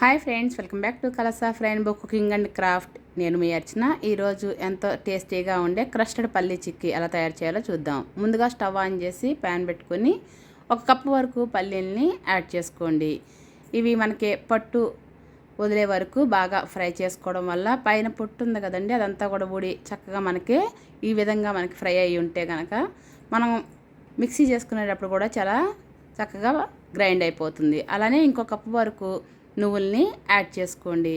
Hi friends welcome back to Kalasa rainbow cooking and craft. నేను మీ అర్చన. ఈరోజు ఎంతో టేస్టీగా ఉండే క్రస్టర్డ్ పల్లి చిక్కీ ఎలా తయారు చేయాలో చూద్దాం. ముందుగా స్టవ్ ఆన్ చేసి ప్యాన్ పెట్టుకొని ఒక కప్పు వరకు పల్లీల్ని యాడ్ చేసుకోండి. ఇవి మనకి పట్టు వదిలే వరకు బాగా ఫ్రై చేసుకోవడం వల్ల పైన పొట్టు ఉంది కదండి అదంతా కూడా ఊడి చక్కగా మనకి ఈ విధంగా మనకి ఫ్రై అయ్యి ఉంటే కనుక మనం మిక్సీ చేసుకునేటప్పుడు కూడా చాలా చక్కగా గ్రైండ్ అయిపోతుంది. అలానే ఇంకో కప్పు వరకు నువ్వుల్ని యాడ్ చేసుకోండి.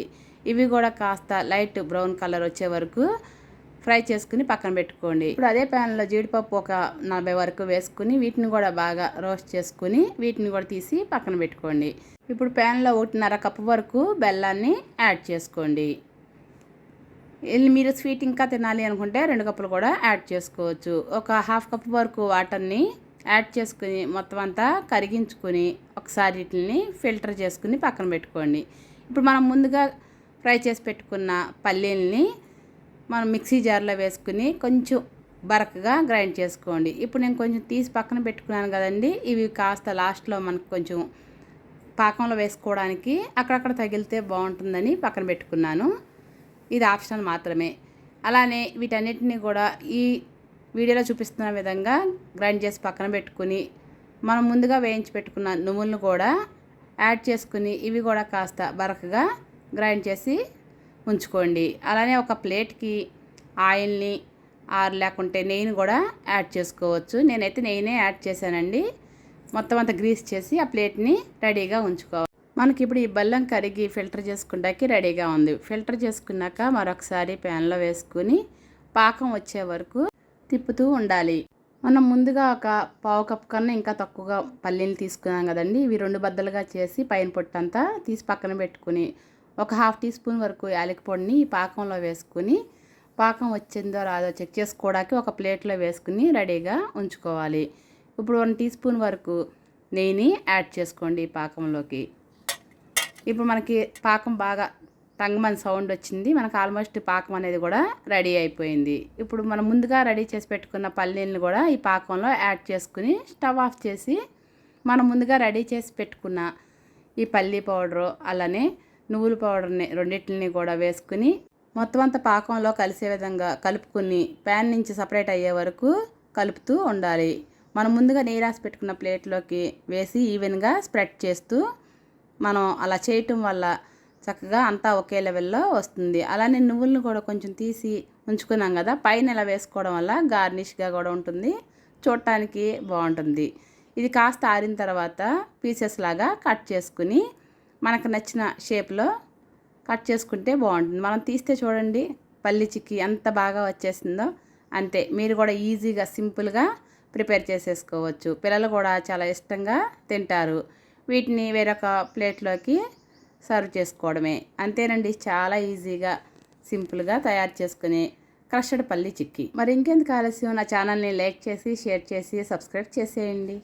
ఇవి కూడా కాస్త లైట్ బ్రౌన్ కలర్ వచ్చే వరకు ఫ్రై చేసుకుని పక్కన పెట్టుకోండి. ఇప్పుడు అదే ప్యాన్లో జీడిపప్పు ఒక నలభై వరకు వేసుకుని వీటిని కూడా బాగా రోస్ట్ చేసుకుని వీటిని కూడా తీసి పక్కన పెట్టుకోండి. ఇప్పుడు ప్యాన్లో ఒకటిన్నర కప్పు వరకు బెల్లాన్ని యాడ్ చేసుకోండి. మీరు స్వీట్ ఇంకా తినాలి అనుకుంటే రెండు కప్పులు కూడా యాడ్ చేసుకోవచ్చు. ఒక హాఫ్ కప్ వరకు వాటర్ని యాడ్ చేసుకుని మొత్తం అంతా కరిగించుకొని ఒకసారి వీటిని ఫిల్టర్ చేసుకుని పక్కన పెట్టుకోండి. ఇప్పుడు మనం ముందుగా ఫ్రై చేసి పెట్టుకున్న పల్లీల్ని మనం మిక్సీ జార్లో వేసుకుని కొంచెం బరకగా గ్రైండ్ చేసుకోండి. ఇప్పుడు నేను కొంచెం తీసి పక్కన పెట్టుకున్నాను కదండి ఇవి కాస్త లాస్ట్లో మనకు కొంచెం పాకంలో వేసుకోవడానికి అక్కడక్కడ తగిలితే బాగుంటుందని పక్కన పెట్టుకున్నాను. ఇది ఆప్షనల్ మాత్రమే. అలానే వీటన్నిటిని కూడా ఈ వీడియోలో చూపిస్తున్న విధంగా గ్రైండ్ చేసి పక్కన పెట్టుకుని మనం ముందుగా వేయించి పెట్టుకున్న నువ్వులను కూడా యాడ్ చేసుకుని ఇవి కూడా కాస్త బరకగా గ్రైండ్ చేసి ఉంచుకోండి. అలానే ఒక ప్లేట్కి ఆయిల్ని ఆరు లేకుంటే నెయ్యిని కూడా యాడ్ చేసుకోవచ్చు. నేనైతే నెయ్యినే యాడ్ చేశానండి. మొత్తం అంతా గ్రీస్ చేసి ఆ ప్లేట్ని రెడీగా ఉంచుకోవాలి. మనకి ఇప్పుడు ఈ బెల్లం కరిగి ఫిల్టర్ చేసుకుంటాకి రెడీగా ఉంది. ఫిల్టర్ చేసుకున్నాక మరొకసారి ప్యాన్లో వేసుకుని పాకం వచ్చే వరకు తిప్పుతూ ఉండాలి. మనం ముందుగా ఒక పావు కప్ కన్నా ఇంకా తక్కువగా పల్లీలు తీసుకున్నాం కదండి. ఇవి రెండు బద్దలుగా చేసి పైన పొట్టంతా తీసి పక్కన పెట్టుకుని ఒక హాఫ్ టీ స్పూన్ వరకు యాలకి పొడిని ఈ పాకంలో వేసుకుని పాకం వచ్చిందో రాదో చెక్ చేసుకోవడానికి ఒక ప్లేట్లో వేసుకుని రెడీగా ఉంచుకోవాలి. ఇప్పుడు వన్ టీ స్పూన్ వరకు నెయ్యిని యాడ్ చేసుకోండి ఈ పాకంలోకి. ఇప్పుడు మనకి పాకం బాగా టంగమని సౌండ్ వచ్చింది. మనకు ఆల్మోస్ట్ పాకం అనేది కూడా రెడీ అయిపోయింది. ఇప్పుడు మనం ముందుగా రెడీ చేసి పెట్టుకున్న పల్లీలను కూడా ఈ పాకంలో యాడ్ చేసుకుని స్టవ్ ఆఫ్ చేసి మనం ముందుగా రెడీ చేసి పెట్టుకున్న ఈ పల్లీ పౌడరు అలానే నువ్వుల పౌడర్ని రెండింటిని కూడా వేసుకుని మొత్తం అంతా పాకంలో కలిసే విధంగా కలుపుకుని ప్యాన్ నుంచి సపరేట్ అయ్యే వరకు కలుపుతూ ఉండాలి. మనం ముందుగా నెయ్యి రాసి పెట్టుకున్న ప్లేట్లోకి వేసి ఈవెన్గా స్ప్రెడ్ చేస్తూ మనం అలా చేయటం వల్ల చక్కగా అంతా ఒకే లెవెల్లో వస్తుంది. అలానే నువ్వులను కూడా కొంచెం తీసి ఉంచుకున్నాం కదా పైన ఇలా వేసుకోవడం వల్ల గార్నిష్గా కూడా ఉంటుంది చూడటానికి బాగుంటుంది. ఇది కాస్త ఆరిన తర్వాత పీసెస్ లాగా కట్ చేసుకుని మనకు నచ్చిన షేప్లో కట్ చేసుకుంటే బాగుంటుంది. మనం తీస్తే చూడండి పల్లి చిక్కి ఎంత బాగా వచ్చేసిందో అంతే. మీరు కూడా ఈజీగా సింపుల్గా ప్రిపేర్ చేసేసుకోవచ్చు. పిల్లలు కూడా చాలా ఇష్టంగా తింటారు. వీటిని వేరొక ప్లేట్లోకి సర్వ్ చేసుకోవడమే. అంతేనండి చాలా ఈజీగా సింపుల్గా తయారు చేసుకునే క్రషడ్ పల్లి చిక్కీ. మరి ఇంకెందుకు ఆలస్యం? నా ఛానల్ని లైక్ చేసి షేర్ చేసి సబ్స్క్రైబ్ చేసేయండి.